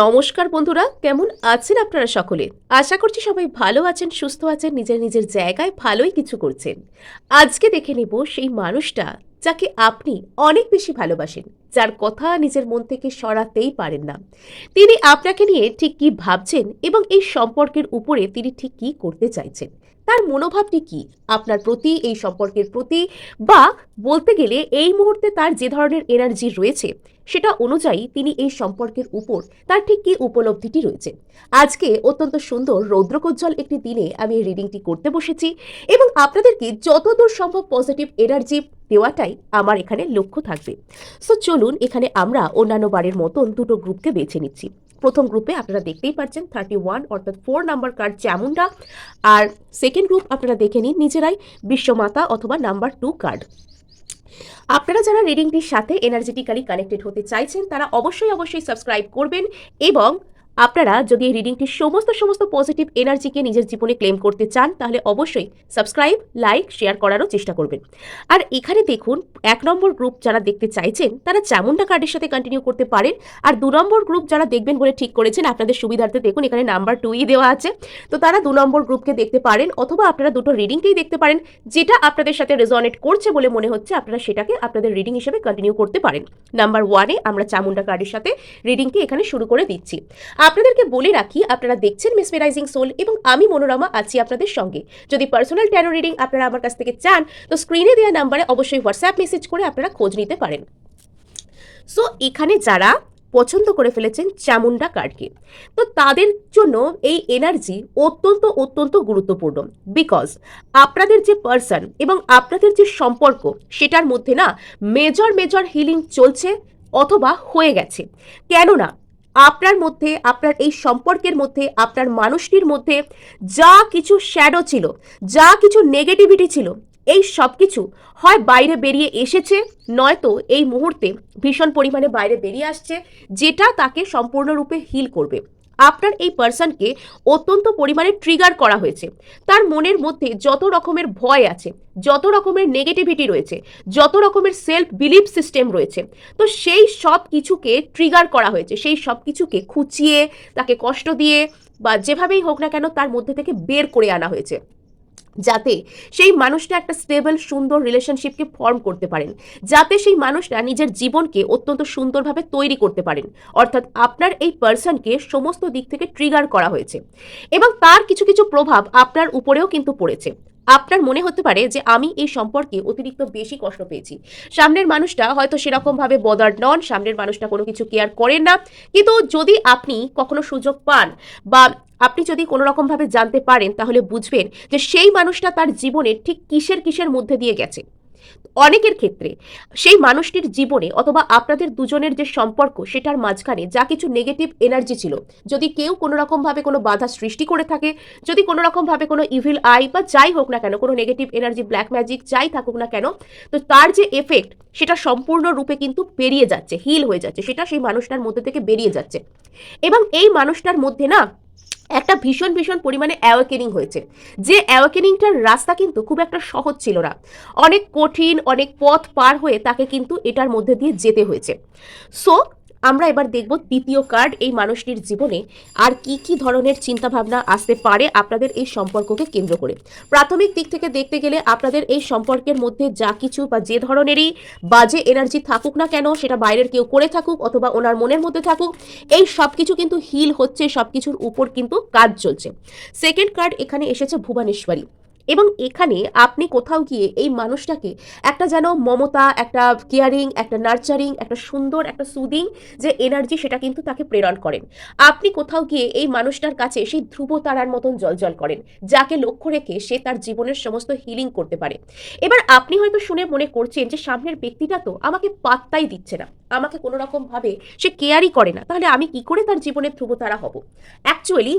নমস্কার বন্ধুরা, কেমন আছেন আপনারা সকলে? আশা করছি সবাই ভালো আছেন, সুস্থ আছেন, নিজের নিজের জায়গায় ভালোই কিছু করছেন। আজকে দেখে নেব সেই মানুষটা যাকে আপনি অনেক বেশি ভালোবাসেন, যার কথা নিজের মন থেকে সরাতেই পারেন না। তিনি আপনাকে নিয়ে ঠিক কী ভাবছেন এবং এই সম্পর্কের উপরে তিনি ঠিক কী করতে চাইছেন? তার মনোভাবটি কি? আপনার প্রতি, এই সম্পর্কের প্রতি, বা বলতে গেলে এই মুহূর্তে তার যে ধরনের এনার্জি রয়েছে, সেটা অনুযায়ী তিনি এই সম্পর্কের উপর, তার ঠিক কী উপলব্ধিটি রয়েছে? আজকে অত্যন্ত সুন্দর রৌদ্রকোজ্জ্বল একটি দিনে আমি এই রিডিংটি করতে বসেছি এবং আপনাদেরকে যতদূর সম্ভব পজিটিভ এনার্জি দেওয়াটাই আমার এখানে লক্ষ্য থাকবে। সো চলুন এখানে আমরা অন্যান্য বারের মতন দুটো গ্রুপকে বেছে নিচ্ছি। প্রথম গ্রুপে আপনারা দেখতেই পাচ্ছেন থার্টি ওয়ান অর্থাৎ ফোর নাম্বার কার্ড চামুন্ডা আর সেকেন্ড গ্রুপ আপনারা দেখে নিন নিজেরাই বিশ্বমাতা অথবা নাম্বার টু কার্ড আপনারা যারা রিডিংটির সাথে এনার্জেটিক্যালি কানেক্টেড হতে চাইছেন, তারা অবশ্যই অবশ্যই সাবস্ক্রাইব করবেন এবং আপনারা যদি এই রিডিংটির সমস্ত সমস্ত পজিটিভ এনার্জিকে নিজের জীবনে ক্লেম করতে চান, তাহলে অবশ্যই সাবস্ক্রাইব লাইক শেয়ার করারও চেষ্টা করবেন। আর এখানে দেখুন, এক নম্বর গ্রুপ যারা দেখতে চাইছেন, তারা চামুন্ডা কার্ডের সাথে কন্টিনিউ করতে পারেন। আর দু নম্বর গ্রুপ যারা দেখবেন বলে ঠিক করেছেন, আপনাদের সুবিধার্থে দেখুন, এখানে নাম্বার টুই দেওয়া আছে। তো তারা দু নম্বর গ্রুপকে দেখতে পারেন, অথবা আপনারা দুটো রিডিংকেই দেখতে পারেন, যেটা আপনাদের সাথে রেজনেট করছে বলে মনে হচ্ছে, আপনারা সেটাকে আপনাদের রিডিং হিসেবে কন্টিনিউ করতে পারেন। নাম্বার ওয়ানে আমরা চামুন্ডা কার্ডের সাথে রিডিংকে এখানে শুরু করে দিচ্ছি। আপনাদেরকে বলে রাখি, আপনারা দেখছেন মিসমেরাইজিং সোল এবং আমি মনোরমা আছি আপনাদের সঙ্গে। যদি পার্সোনাল ট্যারো রিডিং আপনারা আমার কাছ থেকে চান, তো স্ক্রিনে দেওয়া নাম্বারে অবশ্যই হোয়াটসঅ্যাপ মেসেজ করে আপনারা খোঁজ নিতে পারেন। সো এখানে যারা পছন্দ করে ফেলেছেন চামুন্ডা কার্ডকে তো তাদের জন্য এই এনার্জি অত্যন্ত অত্যন্ত গুরুত্বপূর্ণ। বিকজ আপনাদের যে পার্সন এবং আপনাদের যে সম্পর্ক, সেটার মধ্যে না মেজর মেজর হিলিং চলছে অথবা হয়ে গেছে। কেননা আপনার মধ্যে, আপনার এই সম্পর্কের মধ্যে, আপনার মানুষটির মধ্যে যা কিছু শ্যাডো ছিল, যা কিছু নেগেটিভিটি ছিল, এই সব কিছু হয় বাইরে বেরিয়ে এসেছে। নয়তো এই মুহূর্তে ভীষণ পরিমাণে বাইরে বেরিয়ে আসছে, যেটা তাকে সম্পূর্ণরূপে হিল করবে। আপনার এই পার্সনকে অত্যন্ত পরিমাণে ট্রিগার করা হয়েছে। তার মনের মধ্যে যত রকমের ভয় আছে, যত রকমের নেগেটিভিটি রয়েছে, যত রকমের সেলফ বিলিভ সিস্টেম রয়েছে, তো সেই সব কিছুকে ট্রিগার করা হয়েছে। সেই সব কিছুকে খুঁচিয়ে, তাকে কষ্ট দিয়ে বা যেভাবেই হোক না কেন তার মধ্যে থেকে বের করে আনা হয়েছে। যাতে সেই মানুষটা একটা স্টেবল সুন্দর রিলেশনশিপকে ফর্ম করতে পারেন। যাতে সেই মানুষটা নিজের জীবনকে অত্যন্ত সুন্দরভাবে তৈরি করতে পারেন। অর্থাৎ আপনার এই পার্সনকে সমস্ত দিক থেকে ট্রিগার করা হয়েছে। এবং তার কিছু কিছু প্রভাব আপনার উপরেও কিন্তু পড়েছে। আপনার মনে হতে পারে যে আমি এই সম্পর্কে অতিরিক্ত বেশি কষ্ট পেয়েছি। সামনের মানুষটা হয়তো সেরকমভাবে বদার নন, সামনের মানুষটা কোনো কিছু কেয়ার করেন না। কিন্তু যদি আপনি কখনো সুযোগ পান বা আপনি যদি কোনো রকমভাবে জানতে পারেন, তাহলে বুঝবেন যে সেই মানুষটা তার জীবনে ঠিক কিসের কিসের মধ্যে দিয়ে গেছে। অনেকের ক্ষেত্রে সেই মানুষটির জীবনে অথবা আপনাদের দুজনের যে সম্পর্ক, সেটার মাঝখানে যা কিছু নেগেটিভ এনার্জি ছিল, যদি কেউ কোনো রকমভাবে কোনো বাধা সৃষ্টি করে থাকে, যদি কোনো রকমভাবে কোনো ইভিল আই বা যাই হোক না কেন, কোনো নেগেটিভ এনার্জি ব্ল্যাক ম্যাজিক যাই থাকুক না কেন, তো তার যে এফেক্ট সেটা সম্পূর্ণরূপে কিন্তু বেরিয়ে যাচ্ছে হিল হয়ে যাচ্ছে, সেটা সেই মানুষটার মধ্যে থেকে বেরিয়ে যাচ্ছে। এবং এই মানুষটার মধ্যে না একটা ভীষণ ভীষণ পরিমাণে অ্যাওয়াকেনিং হয়েছে। যে অ্যাওয়াকেনিংটার রাস্তা কিন্তু খুব একটা সহজ ছিল না। অনেক কঠিন, অনেক পথ পার হয়ে তাকে কিন্তু এটার মধ্যে দিয়ে যেতে হয়েছে। সো আমরা এবার দেখব দ্বিতীয় কার্ড এই মানুষটির জীবনে আর কি কি ধরনের চিন্তাভাবনা আসতে পারে আপনাদের এই সম্পর্ককে কেন্দ্র করে। প্রাথমিক দিক থেকে দেখতে গেলে আপনাদের এই সম্পর্কের মধ্যে যা কিছু বা যে ধরনেরই বাজে এনার্জি থাকুক না কেন, সেটা বাইরের কেউ করে থাকুক অথবা ওনার মনের মধ্যে থাকুক, এই সব কিছু কিন্তু হিল হচ্ছে সব কিছুর উপর কিন্তু কাজ চলছে। সেকেন্ড কার্ড এখানে এসেছে ভুবনেশ্বরী। এবং এখানে আপনি কোথাও গিয়ে এই মানুষটাকে একটা যেন মমতা, একটা কেয়ারিং একটা নার্চারিং একটা সুন্দর, একটা সুদিং যে এনার্জি সেটা কিন্তু তাকে প্রেরণ করেন। আপনি কোথাও গিয়ে এই মানুষটার কাছে সেই ধ্রুব তারার মতন জলজল করেন, যাকে লক্ষ্য রেখে সে তার জীবনের সমস্ত হিলিং করতে পারে। এবার আপনি হয়তো শুনে মনে করছেন যে সামনের ব্যক্তিটা তো আমাকে পাত্তাই দিচ্ছে না, আমাকে কোনো রকম ভাবে সে কেয়ারই করে না, তাহলে আমি কি করে তার জীবনের ধ্রুব তারা হব? অ্যাকচুয়ালি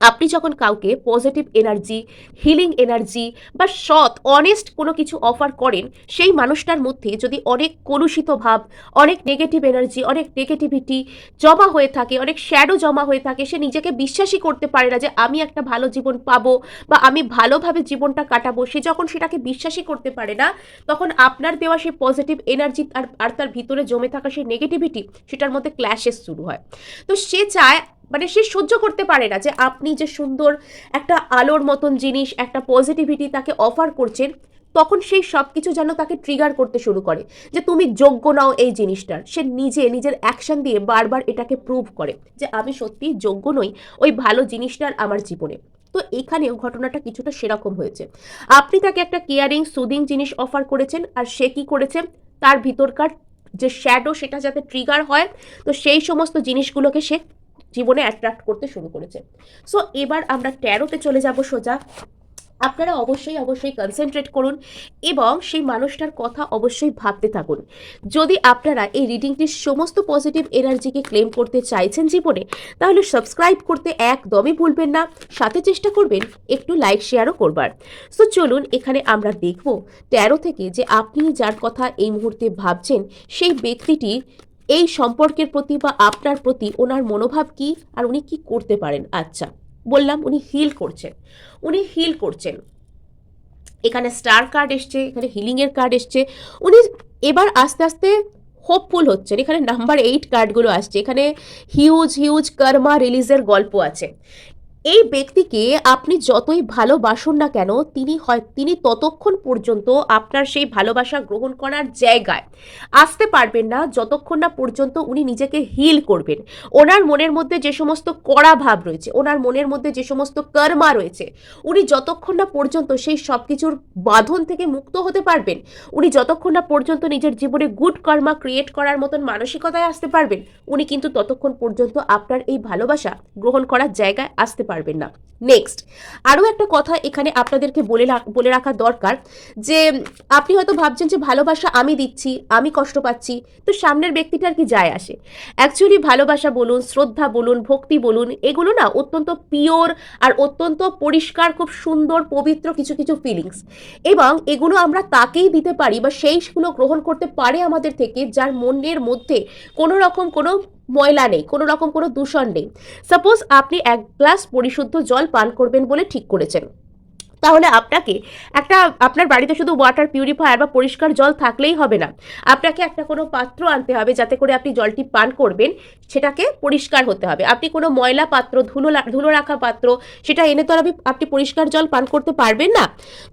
আপনি যখন কাউকে পজিটিভ এনার্জি হিলিং এনার্জি বা সৎ অনেস্ট কোনো কিছু অফার করেন, সেই মানুষটার মধ্যে যদি অনেক কলুষিত ভাব, অনেক নেগেটিভ এনার্জি অনেক নেগেটিভিটি জমা হয়ে থাকে, অনেক শ্যাডো জমা হয়ে থাকে, সে নিজেকে বিশ্বাসই করতে পারে না যে আমি একটা ভালো জীবন পাবো বা আমি ভালোভাবে জীবনটা কাটাবো, সে যখন সেটাকে বিশ্বাসই করতে পারে না, তখন আপনার দেওয়া সেই পজিটিভ এনার্জি আর আর তার ভিতরে জমে থাকা সেই নেগেটিভিটি সেটার মধ্যে ক্ল্যাশেস শুরু হয়। তো সে চায় মানে সে সহ্য করতে পারে না যে আপনি যে সুন্দর একটা আলোর মতন জিনিস, একটা পজিটিভিটি তাকে অফার করছেন, তখন সেই সব কিছু যেন তাকে ট্রিগার করতে শুরু করে যে তুমি যোগ্য নাও এই জিনিসটার। সে নিজে নিজের অ্যাকশন দিয়ে বারবার এটাকে প্রুভ করে যে আমি সত্যিই যোগ্য নই ওই ভালো জিনিসটার আমার জীবনে। তো এখানেও ঘটনাটা কিছুটা সেরকম হয়েছে। আপনি তাকে একটা কেয়ারিং সুদিং জিনিস অফার করেছেন আর সে কি করেছে? তার ভিতরকার যে শ্যাডো সেটা যাতে ট্রিগার হয়, তো সেই সমস্ত জিনিসগুলোকে সে জীবনে অ্যাট্রাক্ট করতে শুরু করেছে। সো এবার আমরা ট্যারোতে চলে যাব সোজা। আপনারা অবশ্যই অবশ্যই কনসেন্ট্রেট করুন এবং সেই মানুষটার কথা অবশ্যই ভাবতে থাকুন। যদি আপনারা এই রিডিংটির সমস্ত পজিটিভ এনার্জিকে ক্লেম করতে চাইছেন জীবনে, তাহলে সাবস্ক্রাইব করতে একদমই ভুলবেন না। সাথে চেষ্টা করবেন একটু লাইক শেয়ারও করবার। সো চলুন এখানে আমরা দেখব ট্যারো থেকে যে আপনি যার কথা এই মুহূর্তে ভাবছেন, সেই ব্যক্তিটি এই সম্পর্কের প্রতি বা আপনার প্রতি ওনার মনোভাব কি আর উনি কি করতে পারেন? আচ্ছা বললাম উনি হিল করছেন। উনি হিল করছেন। এখানে স্টার কার্ড এসছে, এখানে হিলিংয়ের কার্ড এসছে। উনি এবার আস্তে আস্তে হোপফুল হচ্ছেন। এখানে নাম্বার এইট কার্ডগুলো আসছে। এখানে হিউজ হিউজ কর্মা রিলিজের গল্প আছে। এই ব্যক্তিকে আপনি যতই ভালোবাসুন না কেন, তিনি হয়, তিনি ততক্ষণ পর্যন্ত আপনার সেই ভালোবাসা গ্রহণ করার জায়গায়। আসতে পারবেন না যতক্ষণ না পর্যন্ত উনি নিজেকে হিল করবেন। ওনার মনের মধ্যে যে সমস্ত কড়া ভাব রয়েছে, ওনার মনের মধ্যে যে সমস্ত কর্মা রয়েছে, উনি যতক্ষণ না পর্যন্ত সেই সব কিছুর বাঁধন থেকে মুক্ত হতে পারবেন, উনি যতক্ষণ না পর্যন্ত নিজের জীবনে গুড কর্মা ক্রিয়েট করার মতন মানসিকতায় আসতে পারবেন, উনি কিন্তু ততক্ষণ পর্যন্ত আপনার এই ভালোবাসা গ্রহণ করার জায়গায় আসতে পারবেন। না। নেক্সট আরও একটা কথা এখানে আপনাদেরকে বলে বলে রাখা দরকার যে, আপনি হয়তো ভাবছেন যে ভালোবাসা আমি দিচ্ছি, আমি কষ্ট পাচ্ছি, তো সামনের ব্যক্তিটার কি যায় আসে? অ্যাকচুয়ালি ভালোবাসা বলুন, শ্রদ্ধা বলুন, ভক্তি বলুন, এগুলো না অত্যন্ত পিওর আর অত্যন্ত পরিষ্কার, খুব সুন্দর, পবিত্র কিছু কিছু ফিলিংস এবং এগুলো আমরা তাকেই দিতে পারি বা সেইগুলো গ্রহণ করতে পারে আমাদের থেকে যার মনের মধ্যে কোনো রকম কোনো ময়লা নেই, কোনো রকম কোনো দূষণ নেই। সাপোজ আপনি এক গ্লাস পরিশুদ্ধ জল পান করবেন বলে ঠিক করেছেন। তাহলে আপনাকে একটা, আপনার বাড়িতে শুধু ওয়াটার পিউরিফায়ার বা পরিষ্কার জল থাকলেই হবে না। আপনাকে একটা কোনো পাত্র আনতে হবে যাতে করে আপনি জলটি পান করবেন, সেটাকে পরিষ্কার হতে হবে। আপনি কোনো ময়লা পাত্র, ধুলো ধুলো রাখা পাত্র, সেটা এনে তো আপনি আপনি পরিষ্কার জল পান করতে পারবেন না।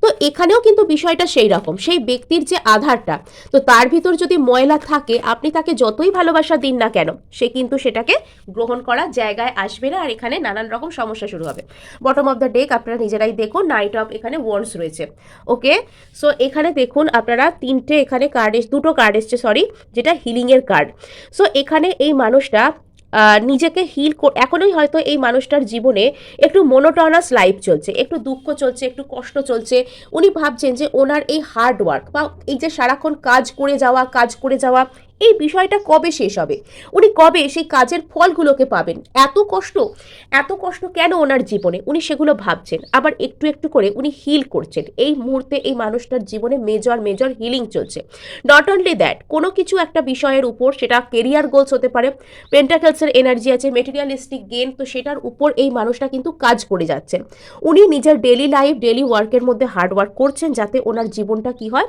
তো এখানেও কিন্তু বিষয়টা সেই রকম, সেই ব্যক্তির যে আধারটা, তো তার ভিতর যদি ময়লা থাকে, আপনি তাকে যতই ভালোবাসা দিন না কেন, সে কিন্তু সেটাকে গ্রহণ করার জায়গায় আসবে না, আর এখানে নানান রকম সমস্যা শুরু হবে। বটম অফ দ্য ডেক আপনারা নিজেরাই দেখুন নাইট অফ এখানে ওয়ার্ডস রয়েছে। ওকে সো এখানে দেখুন আপনারা তিনটে এখানে কার্ড দুটো কার্ড এসছে সরি যেটা হিলিংয়ের কার্ড সো এখানে এই মানুষটা নিজেকে হিল এখনোই হয়তো এই মানুষটার জীবনে একটু মোনোটনাস লাইফ চলছে, একটু দুঃখ চলছে, একটু কষ্ট চলছে। উনি ভাবছেন যে ওনার এই হার্ড ওয়ার্ক বা এই যে সারাক্ষণ কাজ করে যাওয়া, কাজ করে যাওয়া এই বিষয়টা কবে শেষ হবে? উনি কবে সেই কাজের ফলগুলোকে পাবেন? এত কষ্ট? এত কষ্ট কেন ওনার জীবনে? উনি সেগুলো ভাবছেন। আবার একটু একটু করে উনি হিল করছেন। এই মুহূর্তে এই মানুষটার জীবনে মেজর মেজর হিলিং চলছে। নট অনলি দ্যাট কোনো কিছু একটা বিষয়ের উপর সেটা কেরিয়ার গোলস হতে পারে পেন্টাকেলসের এনার্জি আছে মেটেরিয়ালিস্টিক গেন তো সেটার উপর এই মানুষটা কিন্তু কাজ করে যাচ্ছেন। উনি নিজের ডেলি লাইফ ডেলি ওয়ার্কের মধ্যে হার্ড ওয়ার্ক করছেন যাতে ওনার জীবনটা কি হয়?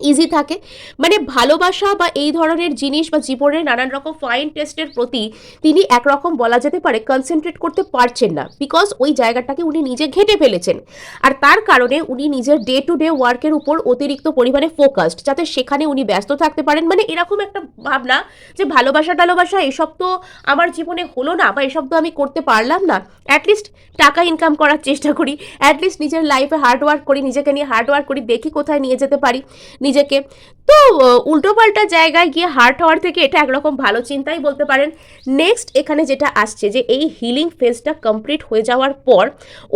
ইজি থাকে। মানে ভালোবাসা বা এই ধরনের জিনিস বা জীবনের নানান রকম ফাইন টেস্টের প্রতি তিনি একরকম বলা যেতে পারে কনসেন্ট্রেট করতে পারছেন না। বিকজ ওই জায়গাটাকে উনি নিজে ঘেটে ফেলেছেন। আর তার কারণে উনি নিজের ডে টু ডে ওয়ার্কের উপর অতিরিক্ত পরিমাণে ফোকাসড যাতে সেখানে উনি ব্যস্ত থাকতে পারেন। মানে এরকম একটা ভাবনা যে ভালোবাসা, টালোবাসা এসব তো আমার জীবনে হলো না বা এসব তো আমি করতে পারলাম না। অ্যাটলিস্ট টাকা ইনকাম করার চেষ্টা করি। অ্যাটলিস্ট নিজের লাইফে হার্ড ওয়ার্ক করি, নিজেকে নিয়ে হার্ড ওয়ার্ক করি, দেখি কোথায় নিয়ে যেতে পারি। নিজেকে। তো উল্টোপাল্টা জায়গায় গিয়ে হার্ট হওয়ার থেকে এটা একরকম ভালো চিন্তাই বলতে পারেন। নেক্সট এখানে যেটা আসছে যে, এই হিলিং ফেজটা কমপ্লিট হয়ে যাওয়ার পর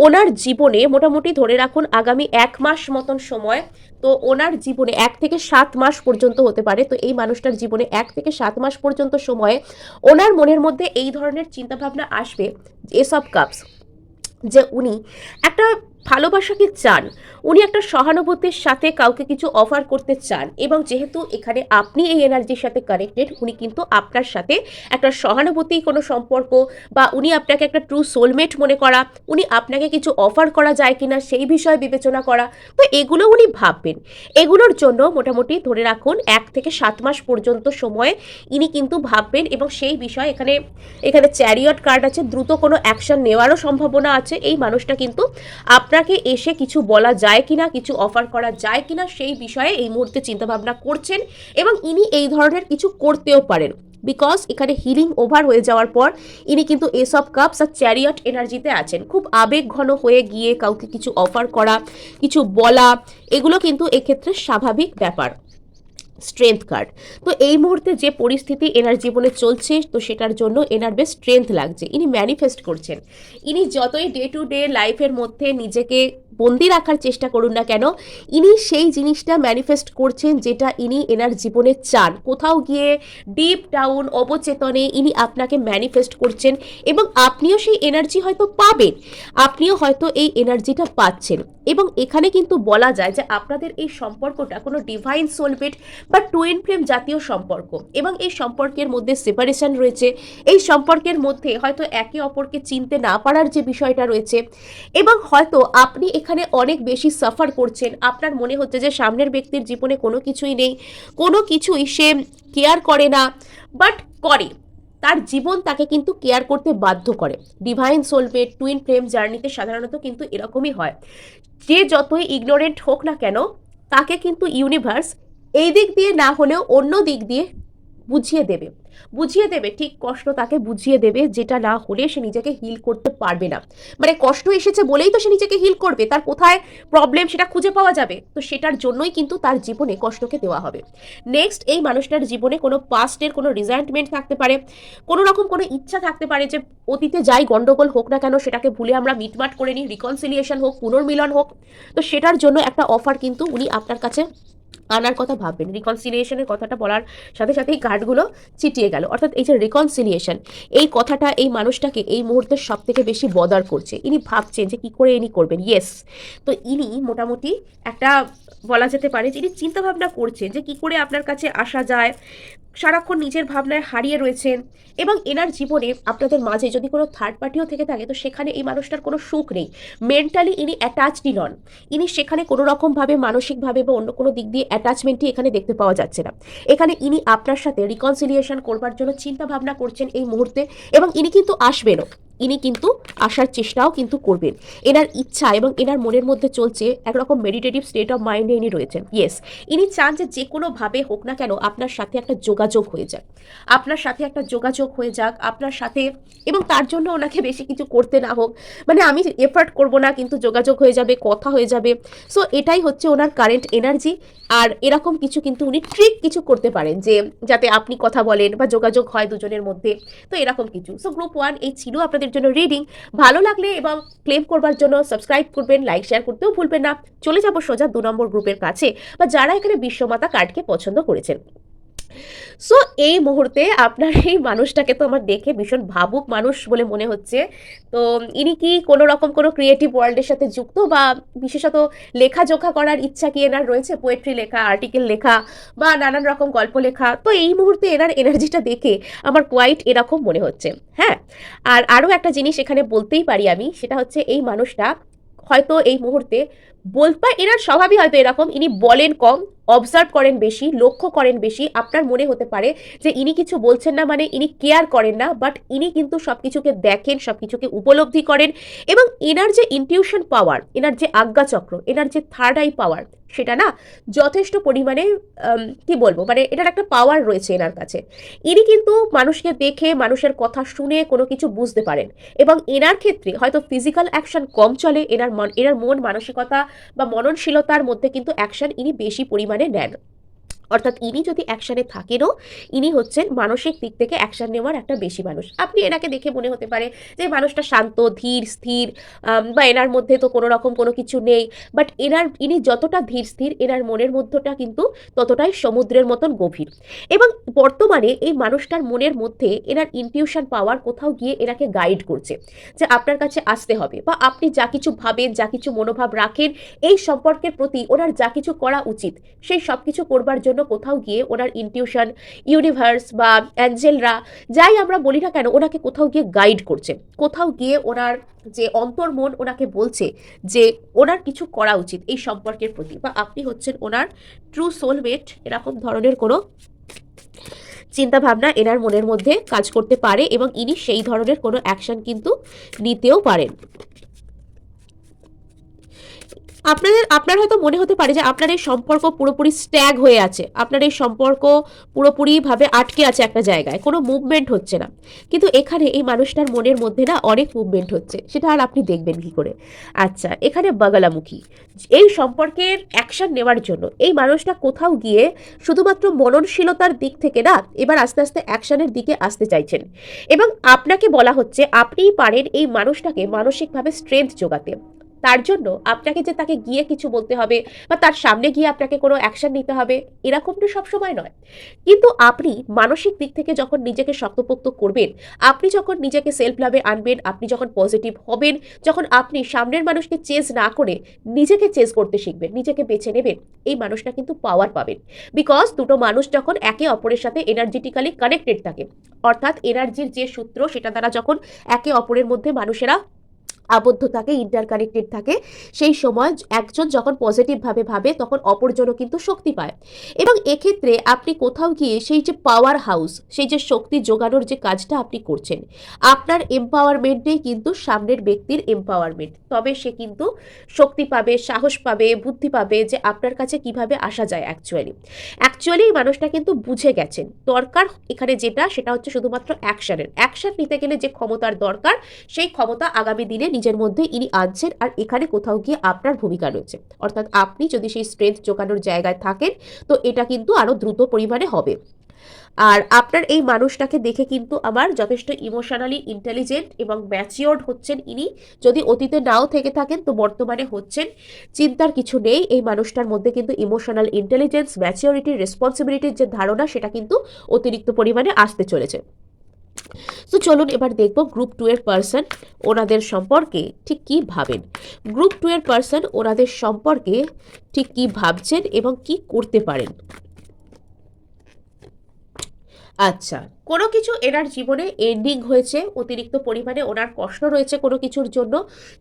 ওনার জীবনে মোটামুটি ধরে রাখুন আগামী এক মাস মতন সময়, তো ওনার জীবনে এক থেকে সাত মাস পর্যন্ত হতে পারে। তো এই মানুষটার জীবনে এক থেকে সাত মাস পর্যন্ত সময়ে ওনার মনের মধ্যে এই ধরনের চিন্তাভাবনা আসবে, এসব কাপস যে উনি একটা ভালোবাসাকে চান? উনি একটা সহানুভূতির সাথে কাউকে কিছু অফার করতে চান এবং যেহেতু এখানে আপনি এই এনার্জির সাথে কানেক্টেড উনি কিন্তু আপনার সাথে একটা সহানুভূতি, কোনো সম্পর্ক বা উনি আপনাকে একটা ট্রু সোলমেট মনে করা, উনি আপনাকে কিছু অফার করা যায় কিনা সেই বিষয়ে বিবেচনা করা, তো এগুলো উনি ভাববেন। এগুলোর জন্য মোটামুটি ধরে রাখুন এক থেকে সাত মাস পর্যন্ত সময় ইনি কিন্তু ভাববেন এবং সেই বিষয়ে এখানে এখানে চ্যারিয়ট কার্ড আছে, দ্রুত কোনো অ্যাকশন নেওয়ারও সম্ভাবনা আছে। এই মানুষটা কিন্তু আপনাকে এসে কিছু বলা যায় কিনা, কিছু অফার করা যায় কিনা, সেই বিষয়ে এই মুহূর্তে চিন্তাভাবনা করছেন এবং ইনি এই ধরনের কিছু করতেও পারেন। বিকজ এখানে হিলিং ওভার হয়ে যাওয়ার পর ইনি কিন্তু এসব কাপস আর চ্যারিয়ট এনার্জিতে আছেন। খুব আবেগ ঘন হয়ে গিয়ে কাউকে কিছু অফার করা, কিছু বলা, এগুলো কিন্তু এক্ষেত্রে স্বাভাবিক ব্যাপার। স্ট্রেংথ কার্ড তো এই মুহূর্তে যে পরিস্থিতি এনার জীবনে চলছে, তো সেটার জন্য এনার বেশ স্ট্রেংথ লাগছে। ইনি ম্যানিফেস্ট করছেন। ইনি যতই ডে টু ডে লাইফের মধ্যে নিজেকে বন্দি রাখার চেষ্টা করুন না কেন? ইনি সেই জিনিসটা ম্যানিফেস্ট করছেন যেটা ইনি এনার জীবনে চান। কোথাও গিয়ে ডিপ ডাউন অবচেতনে ইনি আপনাকে ম্যানিফেস্ট করছেন এবং আপনিও সেই এনার্জি হয়তো পাবেন। আপনিও হয়তো এই এনার্জিটা পাচ্ছেন। এবং এখানে কিন্তু বলা যায় যে আপনাদের এই সম্পর্কটা কোনো ডিভাইন সোলমেট বা টুইন ফ্লেম জাতীয় সম্পর্ক। এবং এই সম্পর্কের মধ্যে সেপারেশন রয়েছে। এই সম্পর্কের মধ্যে হয়তো একে অপরকে চিনতে না পারার যে বিষয়টা রয়েছে। এবং হয়তো আপনি এখানে অনেক বেশি সাফার করছেন। আপনার মনে হচ্ছে যে সামনের ব্যক্তির জীবনে কোনো কিছুই নেই, কোনো কিছুই সে কেয়ার করে না বাট করে। তার জীবন তাকে কিন্তু কেয়ার করতে বাধ্য করে। ডিভাইন সোলমেট টুইন ফ্লেম জার্নিতে সাধারণত কিন্তু এরকমই হয়। যে যতই ইগনোরেন্ট হোক না কেন, তাকে কিন্তু ইউনিভার্স এই দিক দিয়ে না হলেও অন্য দিক দিয়ে বুঝিয়ে দেবে। বুঝিয়ে দেবে, ঠিক কষ্ট তাকে বুঝিয়ে দেবে, যেটা না হলে সে নিজেকে হিল করতে পারবে না। মানে কষ্ট এসেছে বলেই তো সে নিজেকে হিল করবে, তার কোথায় প্রবলেম সেটা খুঁজে পাওয়া যাবে? তো সেটার জন্যই কিন্তু তার জীবনে কষ্টকে দেওয়া হবে। নেক্সট এই মানুষটার জীবনে কোনো পাস্টের কোনো রিজাইন্টমেন্ট থাকতে পারে, কোনো রকম কোনো ইচ্ছা থাকতে পারে যে অতীতে যাই গন্ডগোল হোক না কেন, সেটাকে ভুলে আমরা মিটমাট করে নিই রিকনসিলিয়েশন হোক, পুনর্মিলন হোক। তো সেটার জন্য একটা অফার কিন্তু উনি আপনার কাছে আনার কথা ভাববেন। রিকনসিলিয়েশনের কথাটা বলার সাথে সাথে এই কার্ডগুলো চিটিয়ে গেল। অর্থাৎ এই যে রিকনসিলিয়েশন এই কথাটা এই মানুষটাকে এই মুহূর্তে সব থেকে বেশি বদার করছে। ইনি ভাবছেন যে কী করে ইনি করবেন। ইয়েস তো ইনি মোটামুটি একটা বলা যেতে পারে যে ইনি চিন্তাভাবনা করছেন যে কি করে আপনার কাছে আসা যায়। সারাক্ষণ নিজের ভাবনায় হারিয়ে রয়েছেন এবং এনার জীবনে আপনাদের মাঝে যদি কোনো থার্ড পার্টিও থেকে থাকে, তো সেখানে এই মানুষটার কোনো সুখ নেই। মেন্টালি ইনি অ্যাটাচডই নন। ইনি সেখানে কোনো রকমভাবে মানসিকভাবে বা অন্য কোনো দিক দিয়ে অ্যাটাচমেন্টই এখানে দেখতে পাওয়া যাচ্ছে না। এখানে ইনি আপনার সাথে রিকনসিলিয়েশন করবার জন্য চিন্তা ভাবনা করছেন এই মুহূর্তে এবং ইনি কিন্তু আসবেনও। ইনি কিন্তু আসার চেষ্টাও কিন্তু করবেন। এনার ইচ্ছা এবং এনার মনের মধ্যে চলছে একরকম মেডিটেটিভ স্টেট অফ মাইন্ডে ইনি রয়েছেন। ইয়েস ইনি চান যে যে কোনোভাবে হোক না কেন আপনার সাথে একটা যোগাযোগ হয়ে যাক। আপনার সাথে একটা যোগাযোগ হয়ে যাক, আপনার সাথে এবং তার জন্য ওনাকে বেশি কিছু করতে না হোক। মানে আমি এফার্ট করব না, কিন্তু যোগাযোগ হয়ে যাবে, কথা হয়ে যাবে। সো এটাই হচ্ছে ওনার কারেন্ট এনার্জি আর এরকম কিছু কিন্তু উনি ট্রিক কিছু করতে পারেন যে, যাতে আপনি কথা বলেন বা যোগাযোগ হয় দুজনের মধ্যে। তো এরকম কিছু। সো গ্রুপ ওয়ান এই ছিল আপনাদের জন্য রিডিং ভালো লাগলে এবং ক্লেম করবার জন্য সাবস্ক্রাইব করবেন লাইক শেয়ার করতেও ভুলবেন না। চলে যাব সোজা দু নম্বর গ্রুপের কাছে। বা যারা এখানে বিশ্বমাতা কার্ডকে পছন্দ করেছেন। সো এই মুহূর্তে আপনার এই মানুষটাকে তো আমার দেখে ভীষণ ভাবুক মানুষ বলে মনে হচ্ছে। তো ইনি কি কোনো রকম কোনো ক্রিয়েটিভ ওয়ার্ল্ডের সাথে যুক্ত বা বিশেষত লেখাজোখা করার ইচ্ছা কি এনার রয়েছে? পোয়েট্রি লেখা আর্টিকেল লেখা বা নানান রকম গল্প লেখা? তো এই মুহূর্তে এনার এনার্জিটা দেখে আমার কোয়াইট এরকম মনে হচ্ছে। হ্যাঁ আর আরও একটা জিনিস এখানে বলতেই পারি আমি, সেটা হচ্ছে এই মানুষটা হয়তো এই মুহূর্তে বলতে এনার স্বভাবই হয়তো এরকম। ইনি বলেন কম অবজার্ভ করেন বেশি, লক্ষ্য করেন বেশি। আপনার মনে হতে পারে যে ইনি কিছু বলছেন না মানে ইনি কেয়ার করেন না বাট ইনি কিন্তু সব কিছুকে দেখেন সব কিছুকে উপলব্ধি করেন এবং এনার যে ইনটিউশন পাওয়ার এনার যে আজ্ঞাচক্র এনার যে থার্ড আই পাওয়ার সেটা না যথেষ্ট পরিমাণে কি বলব? মানে এটার একটা পাওয়ার রয়েছে এনার কাছে। ইনি কিন্তু মানুষকে দেখে, মানুষের কথা শুনে কোনো কিছু বুঝতে পারেন এবং এনার ক্ষেত্রে হয়তো ফিজিক্যাল অ্যাকশন কম চলে, এনার মন এনার মন মানসিকতা বা মননশীলতার মধ্যে কিন্তু অ্যাকশন ইনি বেশি পরিমাণে নেন। অর্থাৎ ইনি যদি অ্যাকশানে থাকেনও, ইনি হচ্ছেন মানসিক দিক থেকে অ্যাকশান নেওয়ার একটা বেশি মানুষ। আপনি এনাকে দেখে মনে হতে পারে যে মানুষটা শান্ত, ধীর, স্থির বা এনার মধ্যে তো কোনো রকম কোনো কিছু নেই বাট এনার, ইনি যতটা ধীর, স্থির, এনার মনের মধ্যটা কিন্তু ততটাই সমুদ্রের মতন গভীর। এবং বর্তমানে এই মানুষটার মনের মধ্যে এনার ইনটিউশন পাওয়ার কোথাও গিয়ে এনাকে গাইড করছে, যে আপনার কাছে আসতে হবে, বা আপনি যা কিছু ভাবেন, যা কিছু মনোভাব রাখেন, এই সম্পর্কের প্রতি ওনার যা কিছু করা উচিত, সেই সব কিছু করবার জন্য কোথাও গিয়ে ওনার ইনটিউশন ইউনিভার্স বা অ্যাঞ্জেলরা যাই আমরা বলি না কেন, ওনাকে কোথাও গিয়ে গাইড করছে। কোথাও গিয়ে ওনার যে অন্তর্মন ওনাকে বলছে যে ওনার কিছু করা উচিত এই সম্পর্কের প্রতি বা আপনি হচ্ছেন ওনার ট্রু সোলমেট এরকম ধরনের কোনো চিন্তা ভাবনা এনার মনের মধ্যে কাজ করতে পারে এবং ইনি সেই ধরনের কোনো অ্যাকশন কিন্তু নিতেও পারেন। আপনাদের, আপনার হয়তো মনে হতে পারে যে আপনার এই সম্পর্ক পুরোপুরি স্ট্যাগ হয়ে আছে। আপনার এই সম্পর্ক পুরোপুরিভাবে আটকে আছে একটা জায়গায়। কোনো মুভমেন্ট হচ্ছে না। কিন্তু এখানে এই মানুষটার মনের মধ্যে না অনেক মুভমেন্ট হচ্ছে। সেটা আর আপনি দেখবেন কি করে? আচ্ছা এখানে বাগালামুখী। এই সম্পর্কের অ্যাকশন নেওয়ার জন্য এই মানুষটা কোথাও গিয়ে শুধুমাত্র মননশীলতার দিক থেকে না এবার আস্তে আস্তে অ্যাকশনের দিকে আসতে চাইছেন। এবং আপনাকে বলা হচ্ছে, আপনিই পারেন এই মানুষটাকে মানসিকভাবে স্ট্রেংথ যোগাতে। তার জন্য আপনাকে যে তাকে গিয়ে কিছু বলতে হবে বা তার সামনে গিয়ে আপনাকে কোনো অ্যাকশন নিতে হবে এরকমটা সবসময় নয়। কিন্তু আপনি মানসিক দিক থেকে যখন নিজেকে শক্তপোক্ত করবেন, আপনি যখন নিজেকে সেলফ লাভে আনবেন, আপনি যখন পজিটিভ হবেন, যখন আপনি সামনের মানুষকে চেজ না করে নিজেকে চেজ করতে শিখবেন, নিজেকে বেছে নেবেন, এই মানুষটা কিন্তু পাওয়ার পাবেন। বিকজ দুটো মানুষ যখন একে অপরের সাথে এনার্জেটিক্যালি কানেক্টেড থাকে, অর্থাৎ এনার্জির যে সূত্র, সেটা দ্বারা যখন একে অপরের মধ্যে মানুষেরা আবদ্ধ থাকে ইন্টারকানেক্টেড থাকে, সেই সময় একজন যখন পজিটিভভাবে ভাবে তখন অপরজনও কিন্তু শক্তি পায়। এবং এক্ষেত্রে আপনি কোথাও গিয়ে সেই যে পাওয়ার হাউস সেই যে শক্তি যোগানোর যে কাজটা আপনি করছেন, আপনার এম্পাওয়ারমেন্টেই কিন্তু সামনের ব্যক্তির এম্পাওয়ারমেন্ট তবে সে কিন্তু শক্তি পাবে, সাহস পাবে, বুদ্ধি পাবে যে আপনার কাছে কীভাবে আসা যায় অ্যাকচুয়ালি অ্যাকচুয়ালি এই মানুষটা কিন্তু বুঝে গেছেন। দরকার এখানে যেটা, সেটা হচ্ছে শুধুমাত্র অ্যাকশানের অ্যাকশন নিতে গেলে যে ক্ষমতার দরকার, সেই ক্ষমতা আগামী দিনে নিজের মধ্যে ইনি আনছেন আর এখানে কোথাও গিয়ে আপনার ভূমিকা রয়েছে। অর্থাৎ আপনি যদি সেই স্ট্রেংথ জোগানোর জায়গায় থাকেন, তো এটা কিন্তু আরও দ্রুত পরিমাণে হবে। আর আপনার এই মানুষটাকে দেখে কিন্তু আমার যথেষ্ট ইমোশনালি ইন্টেলিজেন্ট এবং ম্যাচিওর্ড হচ্ছেন ইনি। যদি অতীতে নাও থেকে থাকেন, তো বর্তমানে হচ্ছেন। চিন্তার কিছু নেই, এই মানুষটার মধ্যে কিন্তু ইমোশনাল ইন্টেলিজেন্স ম্যাচিওরিটি রেসপন্সিবিলিটির যে ধারণা, সেটা কিন্তু অতিরিক্ত পরিমাণে আসতে চলেছে। তো চলুন এবার দেখব গ্রুপ টু এর পার্সন ওনাদের সম্পর্কে ঠিক কি ভাবেন। গ্রুপ টু এর পার্সন ওনাদের সম্পর্কে ঠিক কি ভাবছেন এবং কি করতে পারেন। আচ্ছা কোনো কিছু এনার জীবনে এন্ডিং হয়েছে, অতিরিক্ত পরিমাণে ওনার কষ্ট রয়েছে কোনো কিছুর জন্য?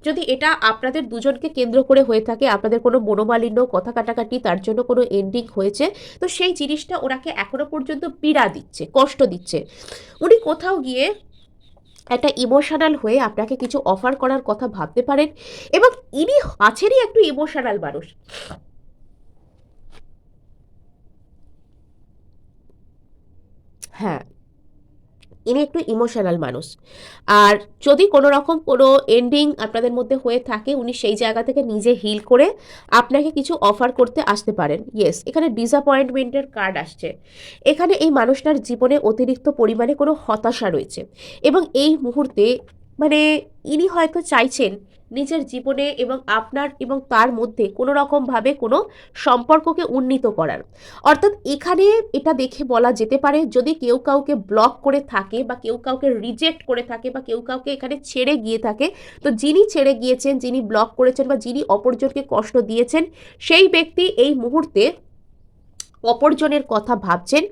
যদি এটা আপনাদের দুজনকে কেন্দ্র করে হয়ে থাকে, আপনাদের কোনো মনোমালিন্য, কথা কাটাকাটি, তার জন্য কোনো এন্ডিং হয়েছে, তো সেই জিনিসটা ওনাকে এখনও পর্যন্ত পীড়া দিচ্ছে, কষ্ট দিচ্ছে। উনি কোথাও গিয়ে একটা ইমোশনাল হয়ে আপনাকে কিছু অফার করার কথা ভাবতে পারেন এবং ইনি আছেনই একটু ইমোশনাল মানুষ। হ্যাঁ। ইনি একটু ইমোশনাল মানুষ। আর যদি কোনো রকম কোনো এন্ডিং আপনাদের মধ্যে হয়ে থাকে, উনি সেই জায়গা থেকে নিজে হিল করে আপনাকে কিছু অফার করতে আসতে পারেন। ইয়েস এখানে ডিসঅ্যাপয়েন্টমেন্টের কার্ড আসছে। এখানে এই মানুষটার জীবনে অতিরিক্ত পরিমাণে কোনো হতাশা রয়েছে। এবং এই মুহূর্তে মানে ইনি হয়তো চাইছেন নিজের জীবনে এবং আপনার এবং তার মধ্যে কোনো রকমভাবে কোনো সম্পর্ককে উন্নীত করার। অর্থাৎ এখানে এটা দেখে বলা যেতে পারে, যদি কেউ কাউকে ব্লক করে থাকে বা কেউ কাউকে রিজেক্ট করে থাকে বা কেউ কাউকে এখানে ছেড়ে গিয়ে থাকে, তো যিনি ছেড়ে গিয়েছেন, যিনি ব্লক করেছেন বা যিনি অপরজনকে কষ্ট দিয়েছেন, সেই ব্যক্তি এই মুহূর্তে অপরজনের কথা ভাবছেন,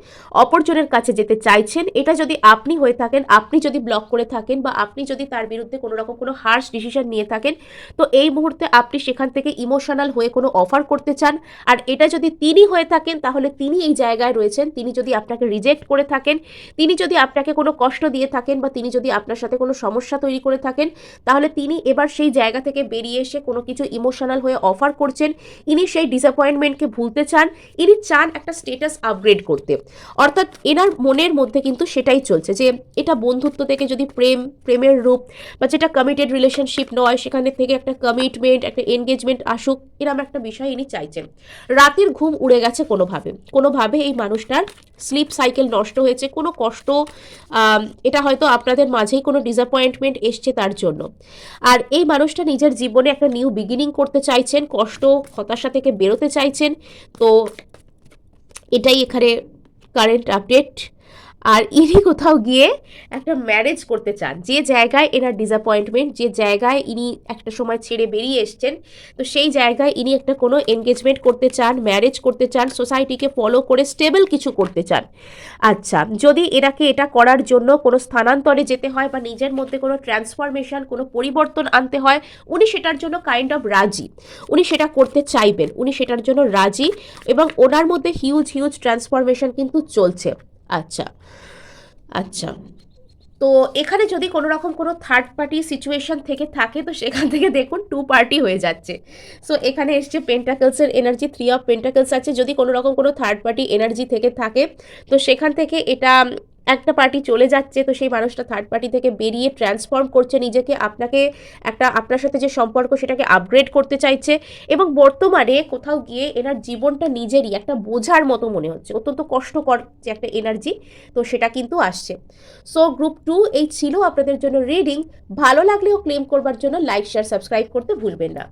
অপরজনের কাছে যেতে চাইছেন, এটা যদি আপনি হয়ে থাকেন, আপনি যদি ব্লক করে থাকেন বা আপনি যদি তার বিরুদ্ধে কোনো রকম কোনো হার্শ ডিসিশন নিয়ে থাকেন, তো এই মুহূর্তে আপনি সেখান থেকে ইমোশনাল হয়ে কোনো অফার করতে চান। আর এটা যদি তিনি হয়ে থাকেন, তাহলে তিনি এই জায়গায় রয়েছেন, তিনি যদি আপনাকে রিজেক্ট করে থাকেন, তিনি যদি আপনাকে কোনো কষ্ট দিয়ে থাকেন বা তিনি যদি আপনার সাথে কোনো সমস্যা তৈরি করে থাকেন, তাহলে তিনি এবার সেই জায়গা থেকে বেরিয়ে এসে কোনো কিছু ইমোশনাল হয়ে অফার করছেন। ইনি সেই ডিসঅ্যাপয়েন্টমেন্টকে ভুলতে চান, ইনি চান একটা স্টেটাস আপগ্রেড করতে। অর্থাৎ এনার মনের মধ্যে কিন্তু সেটাই চলছে যে এটা বন্ধুত্ব থেকে যদি প্রেম, প্রেমের রূপ বা যেটা কমিটেড রিলেশনশিপ নয়, সেখানে থেকে একটা কমিটমেন্ট একটা এনগেজমেন্ট আসুক এরকম একটা বিষয় ইনি চাইছেন। রাতের ঘুম উড়ে গেছে কোনোভাবে। কোনোভাবে এই মানুষটার স্লিপ সাইকেল নষ্ট হয়েছে। কোনো কষ্ট এটা হয়তো আপনাদের মাঝেই কোনো ডিসঅ্যাপয়েন্টমেন্ট এসছে তার জন্য। আর এই মানুষটা নিজের জীবনে একটা নিউ বিগিনিং করতে চাইছেন, কষ্ট, হতাশা থেকে বেরোতে চাইছেন। তো এটাই এখানে কারেন্ট আপডেট আর ইনি কোথাও গিয়ে একটা ম্যারেজ করতে চান। যে জায়গায় এনার ডিসঅ্যাপয়েন্টমেন্ট যে জায়গায় ইনি একটা সময় ছেড়ে বেরিয়ে এসছেন, তো সেই জায়গায় ইনি একটা কোনো এনগেজমেন্ট করতে চান ম্যারেজ করতে চান সোসাইটিকে ফলো করে স্টেবল কিছু করতে চান। আচ্ছা যদি এনাকে এটা করার জন্য কোনো স্থানান্তরে যেতে হয় বা নিজের মধ্যে কোনো ট্রান্সফরমেশন কোনো পরিবর্তন আনতে হয়, উনি সেটার জন্য কাইন্ড অফ রাজি। উনি সেটা করতে চাইবেন, উনি সেটার জন্য রাজি এবং ওনার মধ্যে হিউজ হিউজ ট্রান্সফরমেশন কিন্তু চলছে। আচ্ছা। আচ্ছা। তো এখানে যদি কোনো রকম কোনো থার্ড পার্টি সিচুয়েশন থেকে থাকে, তো সেখান থেকে দেখুন টু পার্টি হয়ে যাচ্ছে। সো এখানে এসছে পেন্টাকলসের এনার্জি থ্রি অফ পেন্টাকলস আছে। যদি কোনো রকম কোনো থার্ড পার্টি এনার্জি থেকে থাকে, তো সেখান থেকে এটা একটা পার্টি চলে যাচ্ছে, তো সেই মানুষটা থার্ড পার্টি থেকে বেরিয়ে ট্রান্সফর্ম করছে নিজেকে, আপনাকে একটা, আপনার সাথে যে সম্পর্ক সেটাকে আপগ্রেড করতে চাইছে এবং বর্তমানে কোথাও গিয়ে এনার জীবনটা নিজেরই একটা বোঝার মতো মনে হচ্ছে। অত্যন্ত কষ্টকর যে একটা এনার্জি তো সেটা কিন্তু আসছে। সো গ্রুপ টু এই ছিল আপনাদের জন্য রিডিং ভালো লাগলেও ক্লেম করবার জন্য লাইক শেয়ার সাবস্ক্রাইব করতে ভুলবেন না।